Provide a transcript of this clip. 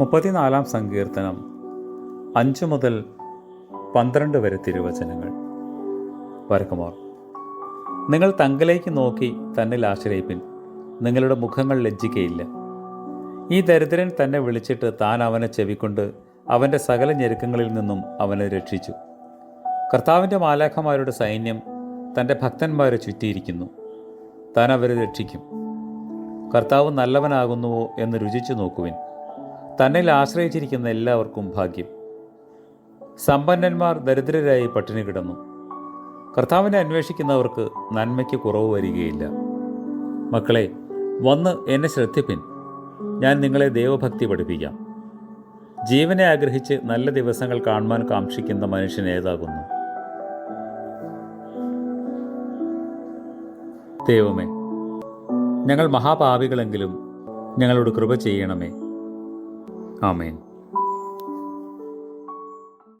മുപ്പത്തിനാലാം സങ്കീർത്തനം അഞ്ച് മുതൽ പന്ത്രണ്ട് വരെ തിരുവചനങ്ങൾ. വരക്കുമോർ നിങ്ങൾ തങ്കലേക്ക് നോക്കി തന്നിൽ ആശ്രയിപ്പിൻ നിങ്ങളുടെ മുഖങ്ങൾ ലജ്ജിക്കയില്ല. ഈ ദരിദ്രൻ തന്നെ വിളിച്ചിട്ട് താൻ അവനെ ചെവിക്കൊണ്ട് അവന്റെ സകല ഞെരുക്കങ്ങളിൽ നിന്നും അവനെ രക്ഷിച്ചു. കർത്താവിന്റെ മാലാഖമാരുടെ സൈന്യം തന്റെ ഭക്തന്മാരെ ചുറ്റിയിരിക്കുന്നു. താൻ അവരെ രക്ഷിക്കും. കർത്താവ് നല്ലവനാകുന്നുവോ എന്ന് രുചിച്ചു നോക്കുവിൻ. തന്നിൽ ആശ്രയിച്ചിരിക്കുന്ന എല്ലാവർക്കും ഭാഗ്യം. സമ്പന്നന്മാർ ദരിദ്രരായി പട്ടിണി കിടന്നു. കർത്താവിനെ അന്വേഷിക്കുന്നവർക്ക് നന്മയ്ക്ക് കുറവ് വരികയില്ല. മക്കളെ വന്ന് എന്നെ ശ്രദ്ധിപ്പിൻ. ഞാൻ നിങ്ങളെ ദൈവഭക്തി പഠിപ്പിക്കാം. ജീവനെ ആഗ്രഹിച്ച് നല്ല ദിവസങ്ങൾ കാണുവാൻ കാക്ഷിക്കുന്ന മനുഷ്യൻ ഏതാകുന്നു? ദൈവമേ ഞങ്ങൾ മഹാപാപികളെങ്കിലും ഞങ്ങളോട് കൃപ ചെയ്യണമേ. ஆமேன்.